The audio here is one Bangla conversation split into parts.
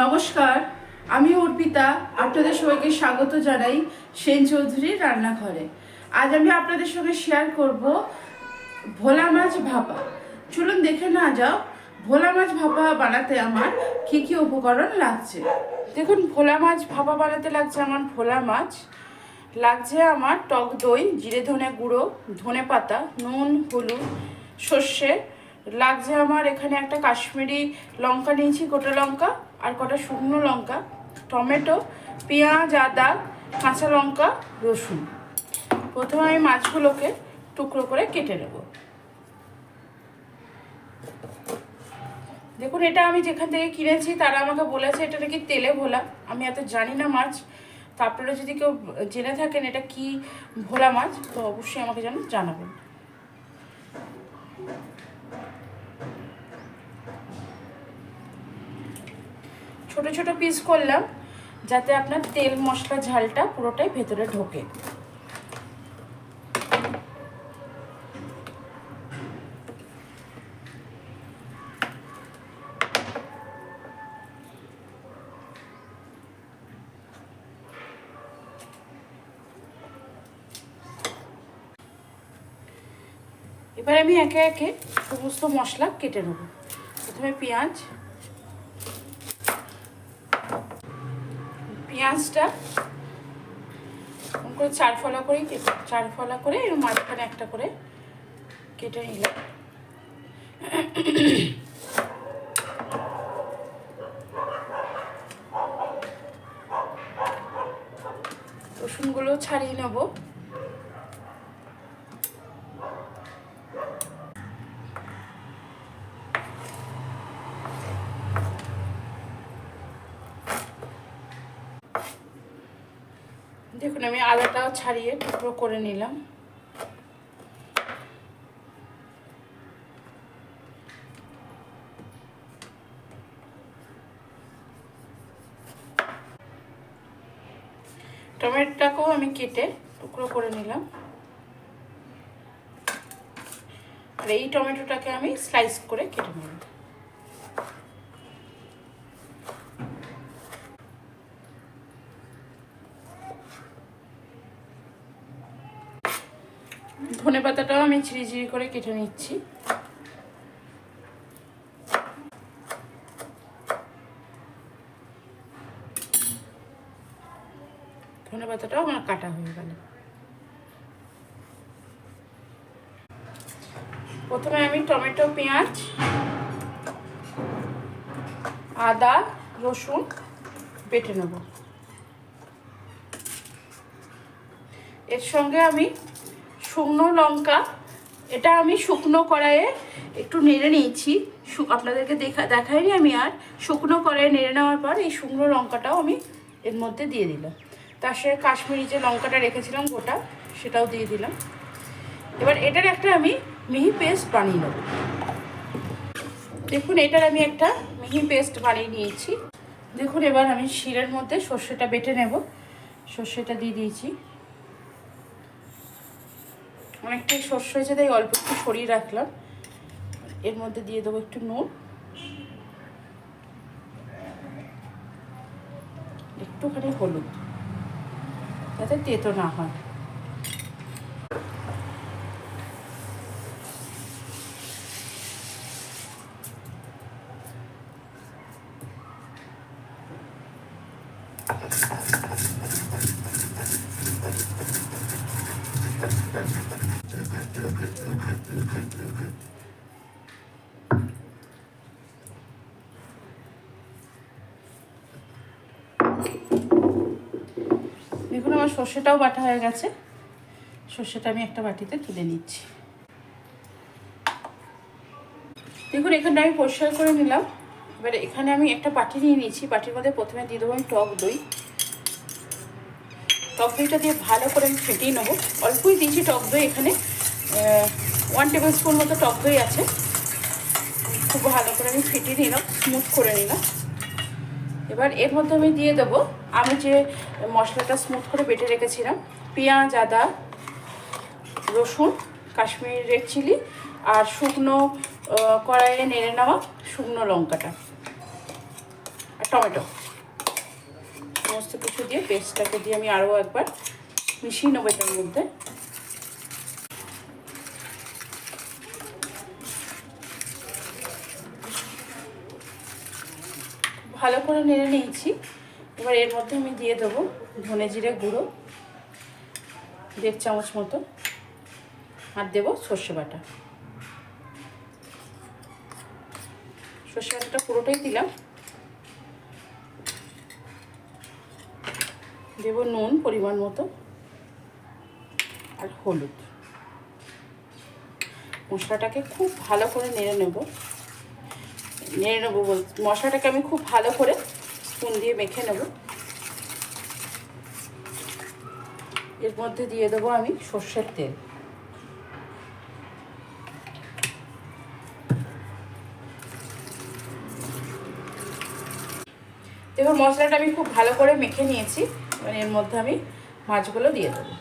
নমস্কার, আমি অর্পিতা, আপনাদের সবাইকে স্বাগত জানাই সেন চৌধুরীর রান্নাঘরে। আজ আমি আপনাদের সঙ্গে শেয়ার করব ভোলা মাছ ভাপা। চলুন দেখে না যাও, ভোলা মাছ ভাপা বানাতে আমার কি কি উপকরণ লাগছে। দেখুন, ভোলা মাছ ভাপা বানাতে লাগছে আমার ভোলা মাছ। লাগছে আমার টক দই, জিরে ধনে গুঁড়ো, ধনে পাতা, নুন, হলুদ, সর্ষে লাগছে আমার এখানে একটা কাশ্মীরি লঙ্কা নিয়েছি, গোটা লঙ্কা আর কটা শুকনো লঙ্কা, টমেটো, পেঁয়াজ, আদা, কাঁচা লঙ্কা, রসুন। প্রথমে আমি মাছগুলোকে টুকরো করে কেটে নেব। দেখুন, এটা আমি যেখান থেকে কিনেছি, তারা আমাকে বলেছে, এটা নাকি তেলে ভোলা। আমি এত জানি না মাছ। তো আপনারা যদি কেউ জেনে থাকেন এটা কি ভোলা মাছ, তো অবশ্যই আমাকে যেন জানাবেন। ছোট ছোট পিস করলাম, যাতে আপনার তেল, মশলা, ঝালটা পুরোটাই ভেতরে ঢোকে। এবার আমি একে একে সমস্ত মশলা কেটে নেব। প্রথমে পেঁয়াজ পেঁয়াজটা করে চার ফলা করে চার ফলা করে এর মাঝখানে একটা করে কেটে নিলাম। রসুনগুলো ছাড়িয়ে নেব। দেখুন, আমি আদাটাও ছাড়িয়ে টুকরো করে নিলাম। টমেটোটাকেও আমি কেটে টুকরো করে নিলাম। আর এই টমেটোটাকে আমি স্লাইস করে কেটে নেব ধনে পাতাটাও আমি ঝিরি ঝিরি করে কেটে নিচ্ছি। ধনে পাতাটাও আমার কাটা হয়ে গেল। প্রথমে আমি টমেটো, পেঁয়াজ, আদা, রসুন বেটে নেব। এর সঙ্গে আমি শুকনো লঙ্কা এটা আমি শুকনো কড়াইয়ে একটু নেড়ে নিয়েছি। আপনাদেরকে দেখা, দেখাইনি আমি আর। শুকনো কড়াইয়ে নেড়ে নেওয়ার পর এই শুকনো লঙ্কাটাও আমি এর মধ্যে দিয়ে দিলাম। তার সাথে কাশ্মীরি যে লঙ্কাটা রেখেছিলাম গোটা, সেটাও দিয়ে দিলাম। এবার এটার একটা আমি মিহি পেস্ট বানিয়ে নেব। দেখুন, এটার আমি একটা মিহি পেস্ট বানিয়ে নিয়েছি। দেখুন, এবার আমি শিরের মধ্যে সর্ষেটা বেটে নেব। সর্ষেটা দিয়ে দিয়েছি। অনেকটাই শস্য হয়েছে তাই অল্প একটু সরিয়ে রাখলাম। এর মধ্যে দিয়ে দেবো একটু নুন। একটুখানি হলুদ, যাতে তেতো না হয়। দেখুন, আমার সর্ষেটাও বাটা হয়ে গেছে। সর্ষেটা আমি একটা বাটিতে তুলে নিচ্ছি। দেখুন, এখানটা আমি পরিষ্কার করে নিলাম। এবার এখানে আমি একটা বাটি নিয়ে নিয়েছি। বাটির মধ্যে প্রথমে দিয়ে দেবো আমি টক দই। টক দইটা দিয়ে ভালো করে আমি ফেটিয়ে নেব। অল্পই দিয়েছি টক দই এখানে। ওয়ান টেবিল স্পুন মতো টক দই আছে। খুব ভালো করে আমি ফেটিয়ে নিলাম স্মুথ করে নিলাম। এবার এর মধ্যে আমি দিয়ে দেবো, আমি যে মশলাটা স্মুথ করে বেটে রেখেছিলাম, পেঁয়াজ, আদা, রসুন, কাশ্মীরি রেড চিলি আর শুকনো কড়াইয়ে নেড়ে নেওয়া শুকনো লঙ্কাটা আর টমেটো। সমস্ত কিছু দিয়ে পেস্টটাকে দিয়ে আমি আরও একবার মিশিয়ে নেব এটার মধ্যে। ভালো করে নেড়ে নিয়েছি। এবার এর মধ্যে আমি দিয়ে দেবো ধনে জিরে গুঁড়ো, দেড় চামচ মতো, আর দেবো সর্ষে বাটা। সর্ষে বাটাটা পুরোটাই দিলাম। দেব নুন পরিমাণ মতো আর হলুদ। মশলাটাকে খুব ভালো করে নেড়ে নেব। নেড়ে নেব মশলাটাকে আমি খুব ভালো করে স্পুন দিয়ে মেখে নেব। এর মধ্যে দিয়ে দেবো আমি সর্ষের তেল। দেখো মশলাটা আমি খুব ভালো করে মেখে নিয়েছি এবার এর মধ্যে আমি মাছগুলো দিয়ে দেবো।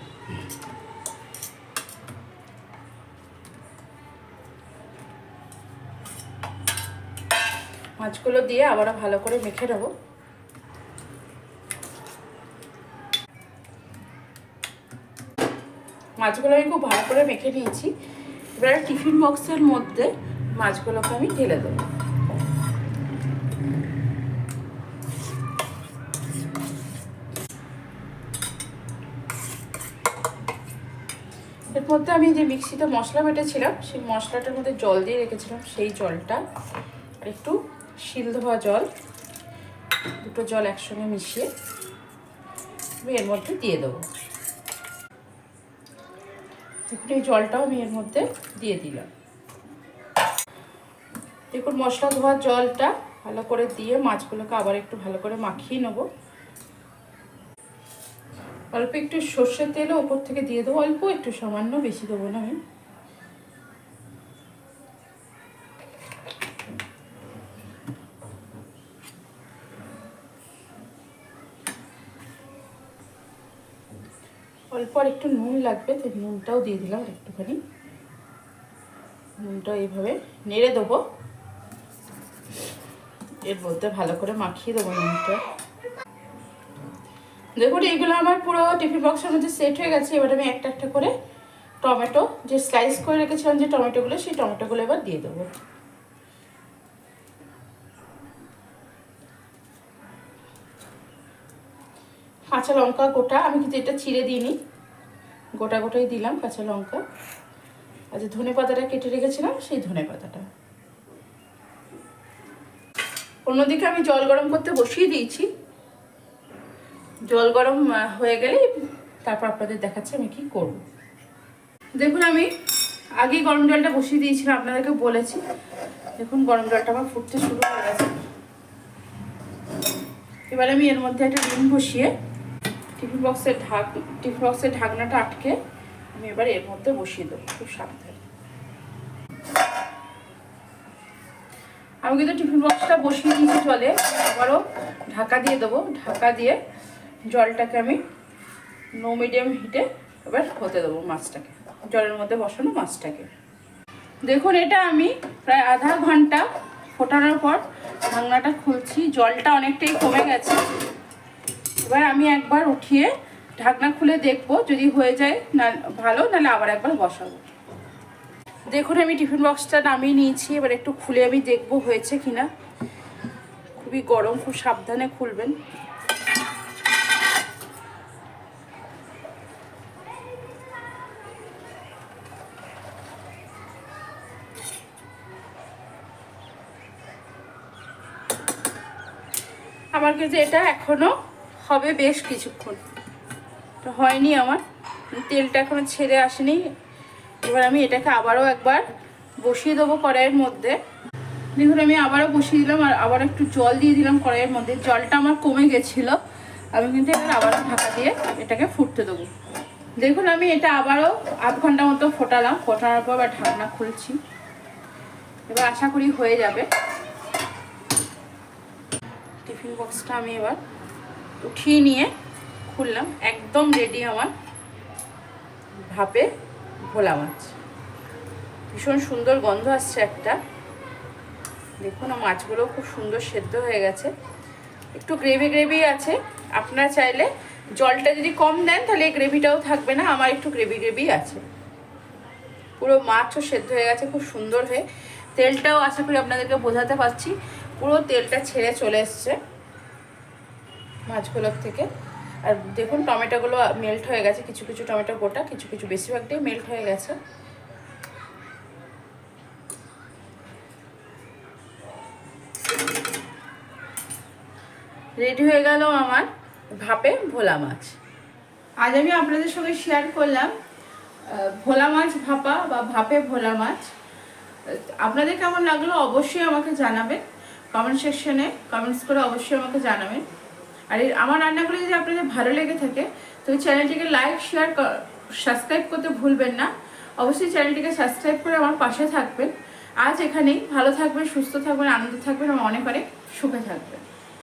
মাছগুলো দিয়ে আবারও ভালো করে মেখে নেব। মাছগুলো আমি খুব ভালো করে মেখে নিয়েছি। এবার টিফিন বক্সের মধ্যে মাছগুলোকে আমি ঢেলে দেবো। এর মধ্যে আমি যে মিক্সিতে মশলা বেটেছিলাম, সেই মশলাটার মধ্যে জল দিয়ে রেখেছিলাম, সেই জলটা একটু শিল ধোয়া জল। দুটো জল একসঙ্গে মিশিয়ে আমি এর মধ্যে দিয়ে দেবো। দেখুন এই জলটাও আমি এর মধ্যে দিয়ে দিলাম। দেখুন, মশলা ধোয়ার জলটা ভালো করে দিয়ে মাছগুলোকে আবার একটু ভালো করে মাখিয়ে নেব। অল্প একটু সর্ষের তেলও ওপর থেকে দিয়ে দেবো। অল্প একটু সামান্য বেশি দেবো না আমি। আর একটু নুন লাগবে, তো নুনটাও দিয়ে দিলাম একটুখানি। নুনটা এইভাবে নেড়ে দেবো। এর মধ্যে ভালো করে মাখিয়ে দেবো নুনটা। দেখুন, এইগুলো আমার পুরো টিফিন বক্সের মধ্যে সেট হয়ে গেছে। এবার আমি একটা একটা করে টমেটো যে স্লাইস করে রেখেছিলাম যে টমেটোগুলো, সেই টমেটোগুলো এবার দিয়ে দেবো। কাঁচা লঙ্কা গোটা, আমি কিন্তু এটা চিড়ে দিইনি। গোটা গোটাই দিলাম কাঁচা লঙ্কা। আর যে ধনে পাতাটা কেটে রেখেছিলাম, সেই ধনে পাতাটা। অন্যদিকে আমি জল গরম করতে বসিয়ে দিয়েছি। জল গরম হয়ে গেলে তারপর আপনাদের দেখাচ্ছি আমি কি করব। দেখুন, আমি আগেই গরম জলটা বসিয়ে দিয়েছিলাম, আপনাদেরকে বলেছি। দেখুন, গরম জলটা আমার ফুটতে শুরু হয়ে গেছে। এবার আমি এর মধ্যে একটা ডিম বসিয়ে টিফিন বক্সের ঢাক টিফিন বক্সের ঢাকনাটা আটকে আমি এবার এর মধ্যে বসিয়ে দেবো, খুব সাবধানে। আমি কিন্তু টিফিন বক্সটা বসিয়ে দিয়েছি জলে, আবারও ঢাকা দিয়ে দেবো। ঢাকা দিয়ে জলটাকে আমি নো মিডিয়াম হিটে এবার হতে দেবো মাছটাকে। জলের মধ্যে বসানো মাছটাকে। দেখুন, এটা আমি প্রায় আধা ঘণ্টা ফোটানোর পর ঢাকনাটা খুলছি। জলটা অনেকটাই কমে গেছে। এবার আমি একবার উঠিয়ে ঢাকনা খুলে দেখব, যদি হয়ে যায় না, ভালো, নাহলে আবার একবার বসাবো। দেখুন, আমি টিফিন বক্সটা নামিয়ে নিয়েছি, এবার একটু খুলে আমি দেখব হয়েছে কিনা। খুবই গরম, খুব সাবধানে খুলবেন। আমার কাছে এটা এখনও হবে বেশ কিছুক্ষণ। তো হয়নি আমার। তেলটা এখনও ছেড়ে আসেনি। এবার আমি এটাকে আবারও একবার বসিয়ে দেবো কড়াইয়ের মধ্যে। দেখুন, আমি আবারও বসিয়ে দিলাম আর আবার একটু জল দিয়ে দিলাম কড়াইয়ের মধ্যে। জলটা আমার কমে গেছিল। আমি কিন্তু এবার আবারও ঢাকা দিয়ে এটাকে ফুটতে দেবো। দেখুন, আমি এটা আবারও আধ ঘণ্টা মতো ফোটালাম। ফোটানোর পর আবার ঢাকনা খুলছি। এবার আশা করি হয়ে যাবে। টিফিন বক্সটা আমি এবার উঠিয়ে নিয়ে খুললাম, একদম রেডি আমার ভাপে ভোলা মাছ। ভীষণ সুন্দর গন্ধ আসছে একটা। দেখুন মাছগুলো খুব সুন্দর সেদ্ধ হয়ে গেছে। একটু গ্রেভি গ্রেভি আছে। আপনারা চাইলে জলটা যদি কম দেন, তাহলে এই গ্রেভিটাও থাকবে না। আমার একটু গ্রেভি গ্রেভি আছে। পুরো মাছও সেদ্ধ হয়ে গেছে, খুব সুন্দর হয়ে। তেলটাও আশা করি আপনাদেরকে বোঝাতে পারছি। পুরো তেলটা ছেড়ে চলে এসছে। মাছগুলোর থেকে। আর দেখুন, টমেটোগুলো মেল্ট হয়ে গেছে, কিছু কিছু টমেটো গোটা, কিছু কিছু বেশিরভাগটাই মেল্ট হয়ে গেছে। রেডি হয়ে গেল আমার ভাপে ভোলা মাছ। আজ আমি আপনাদের সঙ্গে শেয়ার করলাম ভোলা মাছ ভাপা বা ভাপে ভোলা মাছ। আপনাদের কেমন লাগল অবশ্যই আমাকে জানাবেন। কমেন্ট সেকশনে কমেন্টস করে অবশ্যই আমাকে জানাবেন। আর আমার রান্নাগুলো যদি আপনাদের ভালো লেগে থাকে, তো চ্যানেলটিকে লাইক শেয়ার সাবস্ক্রাইব করতে ভুলবেন না। অবশ্যই চ্যানেলটিকে সাবস্ক্রাইব করে আমার পাশে থাকবেন। আজ এখানেই। ভালো থাকবেন, সুস্থ থাকবেন, আনন্দ থাকবেন এবং অনেক অনেক সুখে থাকবেন